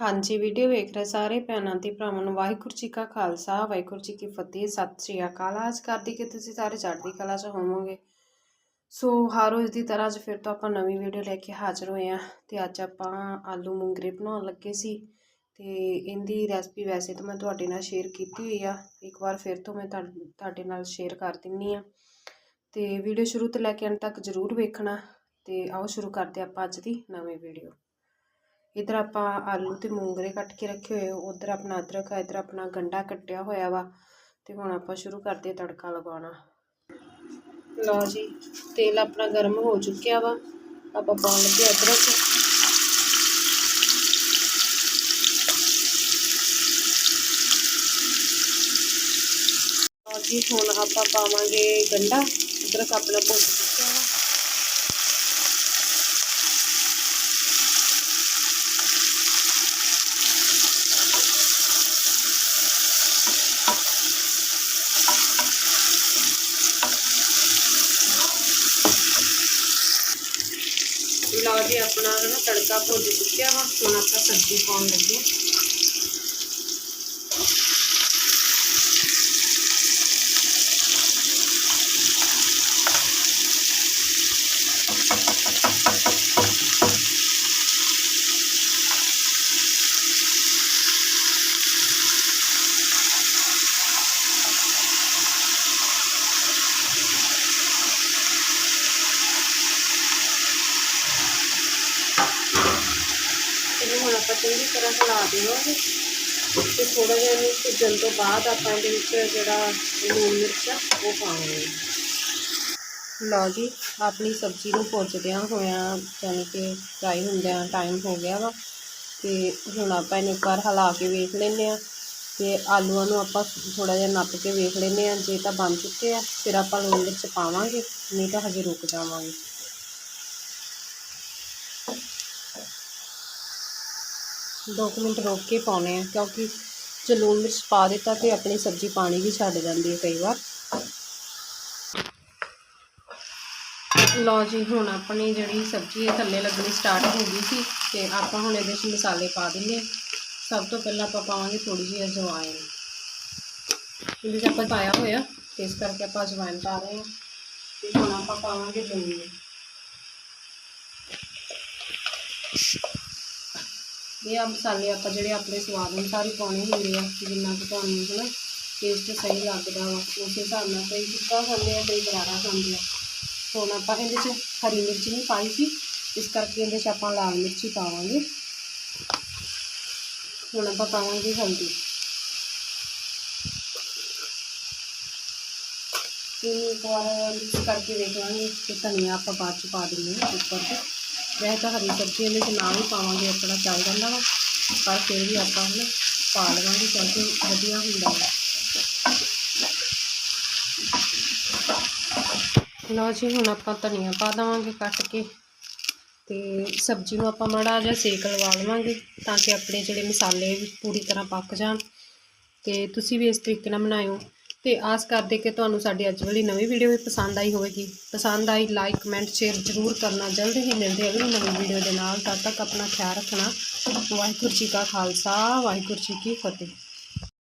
ਹਾਂਜੀ ਵੀਡੀਓ ਵੇਖ ਰਹੇ ਸਾਰੇ ਭੈਣਾਂ ਤੇ ਭਰਾਵਾਂ ਨੂੰ ਵਾਹਿਗੁਰੂ ਜੀ ਕਾ ਖਾਲਸਾ, ਵਾਹਿਗੁਰੂ ਜੀ ਕੀ ਫਤਿਹ, ਸਤਿ ਸ੍ਰੀ ਅਕਾਲ। ਆਜ ਕਰਦੀ ਕਿ ਤੁਸੀਂ ਸਾਰੇ ਚੜ੍ਹਦੀ ਕਲਾ 'ਚ ਹੋਵੋਗੇ। ਸੋ ਹਰ ਰੋਜ਼ ਦੀ ਤਰ੍ਹਾਂ ਅੱਜ ਫਿਰ ਤੋਂ ਆਪਾਂ ਨਵੀਂ ਵੀਡੀਓ ਲੈ ਕੇ ਹਾਜ਼ਰ ਹੋਏ ਆ ਤੇ ਅੱਜ ਆਪਾਂ ਆਲੂ ਮੂੰਗਰੇ ਬਣਾਉਣ ਲੱਗੇ ਸੀ ਤੇ ਇਹਦੀ ਰੈਸਪੀ ਵੈਸੇ ਤਾਂ ਮੈਂ ਤੁਹਾਡੇ ਨਾਲ ਸ਼ੇਅਰ ਕੀਤੀ ਹੋਈ ਆ। ਇੱਕ ਵਾਰ ਫਿਰ ਤੋਂ ਮੈਂ ਤੁਹਾ- ਤੁਹਾਡੇ ਨਾਲ ਸ਼ੇਅਰ ਕਰ ਦਿੰਨੀ ਆ। ਤੇ ਵੀਡੀਓ ਸ਼ੁਰੂ ਤੋਂ ਲੈ ਕੇ ਅੰਤ ਤੱਕ ਜ਼ਰੂਰ ਵੇਖਣਾ ਤੇ ਆਓ ਸ਼ੁਰੂ ਕਰਦੇ ਆਪਾਂ ਅੱਜ ਦੀ ਨਵੀਂ ਵੀਡੀਓ ਇਧਰ ਆਪਾਂ ਆਲੂ ਤੇ ਮੂੰਗਰੇ ਕੱਟ ਕੇ ਰੱਖੇ ਹੋਏ ਉਧਰ ਆਪਣਾ ਅਦਰਕ ਹੈ ਇਧਰ ਆਪਣਾ ਗੰਡਾ ਕੱਟਿਆ ਹੋਇਆ ਵਾ ਤੇ ਹੁਣ ਆਪਾਂ ਸ਼ੁਰੂ ਕਰਦੇ ਹਾਂ ਤੜਕਾ ਲਗਾਉਣਾ ਲਓ ਜੀ ਤੇਲ ਆਪਣਾ ਗਰਮ ਹੋ ਚੁੱਕਿਆ ਵਾ ਆਪਾਂ ਪਾਉਣ ਲੱਗੇ ਅਦਰਕ ਲਓ ਜੀ ਹੁਣ ਆਪਾਂ ਪਾਵਾਂਗੇ ਗੰਡਾ ਅਦਰਕ ਆਪਣਾ ਭੁੱਜ ਚੁੱਕਿਆ ਵਾ ਲਓ ਜੀ ਆਪਣਾ ਨਾ ਤੜਕਾ ਭੁੱਜ ਚੁੱਕਿਆ ਵਾ। ਹੁਣ ਆਪਾਂ ਸਬਜ਼ੀ ਪਾਉਣ ਲੱਗੇ ਇਹਨੂੰ ਹੁਣ ਆਪਾਂ ਚੰਗੀ ਤਰ੍ਹਾਂ ਹਿਲਾ ਦੇਵਾਂਗੇ ਤੇ ਥੋੜਾ ਜਿਹਾ ਇਹਨੂੰ ਭੁੱਜਣ ਤੋਂ ਬਾਅਦ ਆਪਾਂ ਇਹਦੇ ਵਿੱਚ ਜਿਹੜਾ ਲੂਣ ਮਿਰਚ ਆ, ਉਹ ਪਾਵਾਂਗੇ। ਲਓ ਜੀ, ਆਪਣੀ ਸਬਜ਼ੀ ਨੂੰ ਭੁੱਜਦਿਆਂ ਹੋਇਆਂ ਯਾਨੀ ਕਿ ਫਰਾਈ ਹੁੰਦਿਆਂ ਟਾਈਮ ਹੋ ਗਿਆ ਵਾ ਤੇ ਹੁਣ ਆਪਾਂ ਇਹਨੂੰ ਇੱਕ ਵਾਰ ਹਿਲਾ ਕੇ ਵੇਖ ਲੈਂਦੇ ਆ ਤੇ ਆਲੂਆਂ ਨੂੰ ਆਪਾਂ ਥੋੜਾ ਜਿਹਾ ਨੱਪ ਕੇ ਵੇਖ ਲੈਂਦੇ ਆ ਜੇ ਤਾਂ ਬਣ ਚੁੱਕੇ ਆ, ਫਿਰ ਆਪਾਂ ਲੂਣ ਮਿਰਚ ਪਾਵਾਂਗੇ, ਨਹੀਂ ਤਾਂ ਹਜੇ ਰੁਕ ਜਾਵਾਂਗੇ। ਦੋ ਕੁ ਮਿੰਟ ਰੋਕ ਕੇ ਪਾਉਣੇ ਆ ਕਿਉਂਕਿ ਜੇ ਲੂਣ ਮਿਰਚ ਪਾ ਦਿੱਤਾ ਤੇ ਆਪਣੀ ਸਬਜ਼ੀ ਪਾਣੀ ਵੀ ਛੱਡ ਜਾਂਦੀ ਹੈ ਕਈ ਵਾਰ। ਲਓ ਜੀ, ਹੁਣ ਆਪਣੀ ਜਿਹੜੀ ਸਬਜ਼ੀ ਹੈ ਥੱਲੇ ਲੱਗਣੀ ਸਟਾਰਟ ਹੋ ਗਈ ਸੀ ਤੇ ਆਪਾਂ ਹੁਣ ਇਹਦੇ ਵਿੱਚ ਮਸਾਲੇ ਪਾ ਦਿੰਨੇ ਆ ਸਭ ਤੋਂ ਪਹਿਲਾਂ ਆਪਾਂ ਪਾਵਾਂਗੇ ਥੋੜੀ ਜਿਹੀ ਅਜਵਾਇਨ ਇਹਦੇ 'ਚ ਆਪਾਂ ਪਾਇਆ ਹੋਇਆ, ਤੇ ਇਸ ਕਰਕੇ ਆਪਾਂ ਅਜਵਾਇਨ ਪਾ ਰਹੇ ਹਾਂ। ਤੇ ਹੁਣ ਆਪਾਂ ਪਾਵਾਂਗੇ ਲੂਣ ਇਹ ਆ ਮਸਾਲੇ ਆਪਾਂ ਜਿਹੜੇ ਆਪਣੇ ਸਵਾਦ ਅਨੁਸਾਰ ਹੀ ਪਾਉਣੇ ਹੁੰਦੇ ਆ, ਜਿੰਨਾ ਕਿ ਤੁਹਾਨੂੰ ਹਨਾ ਟੇਸਟ ਸਹੀ ਲੱਗਦਾ ਵਾ, ਉਸ ਹਿਸਾਬ ਨਾਲ ਕਈ ਫਿੱਕਾ ਖਾਂਦੇ ਆ, ਕਈ ਕਰਾਰਾ ਖਾਂਦੇ ਆ। ਹੁਣ ਆਪਾਂ ਇਹਦੇ 'ਚ ਹਰੀ ਮਿਰਚ ਨਹੀਂ ਪਾਈ ਸੀ, ਇਸ ਕਰਕੇ ਇਹਦੇ 'ਚ ਆਪਾਂ ਲਾਲ ਮਿਰਚ ਹੀ ਪਾਵਾਂਗੇ। ਹੁਣ ਆਪਾਂ ਪਾਵਾਂਗੇ ਹਲਦੀ। ਇਹਨੂੰ ਇੱਕ ਵਾਰ ਮਿਕਸ ਕਰਕੇ ਦੇਖ ਲਾਂਗੇ ਤੇ ਧਨੀਆ ਆਪਾਂ ਬਾਅਦ 'ਚ ਪਾ ਦਿੰਦੇ ਹਾਂ ਉੱਪਰ ਤੇ ਵੈਸੇ ਤਾਂ ਹਰੀ ਸਬਜ਼ੀ ਇਹਦੇ 'ਚ ਨਾ ਵੀ ਪਾਵਾਂਗੇ, ਆਪਣਾ ਚੱਲ ਜਾਂਦਾ ਵਾ। ਪਰ ਫਿਰ ਵੀ ਆਪਾਂ ਹੁਣ ਪਾ ਲਵਾਂਗੇ ਕਿਉਂਕਿ ਵਧੀਆ ਹੁੰਦਾ ਹੈ ਲਓ ਜੀ, ਹੁਣ ਆਪਾਂ ਧਨੀਆ ਪਾ ਦੇਵਾਂਗੇ ਕੱਟ ਕੇ ਤੇ ਸਬਜ਼ੀ ਨੂੰ ਆਪਾਂ ਮਾੜਾ ਜਿਹਾ ਸੇਕ ਲਵਾ ਲਵਾਂਗੇ ਤਾਂ ਕਿ ਆਪਣੇ ਜਿਹੜੇ ਮਸਾਲੇ ਵੀ ਪੂਰੀ ਤਰ੍ਹਾਂ ਪੱਕ ਜਾਣ। ਤੇ ਤੁਸੀਂ ਵੀ ਇਸ ਤਰੀਕੇ ਨਾਲ ਬਣਾਇਓ। ਤੇ ਆਸ ਕਰਦੇ ਕਿ ਤੁਹਾਨੂੰ ਸਾਡੀ ਅੱਜ ਵਾਲੀ ਨਵੀਂ ਵੀਡੀਓ ਵੀ ਪਸੰਦ ਆਈ ਹੋਵੇਗੀ। ਪਸੰਦ ਆਈ ਲਾਈਕ ਕਮੈਂਟ ਸ਼ੇਅਰ ਜ਼ਰੂਰ ਕਰਨਾ। ਜਲਦ ਹੀ ਮਿਲਦੇ ਅਗਲੀ ਨਵੀਂ ਵੀਡੀਓ ਦੇ ਨਾਲ। ਤਦ ਤੱਕ ਆਪਣਾ ਖਿਆਲ ਰੱਖਣਾ। ਵਾਹਿਗੁਰੂ ਜੀ ਕਾ ਖਾਲਸਾ, ਵਾਹਿਗੁਰੂ ਜੀ ਕੀ ਫਤਿਹ।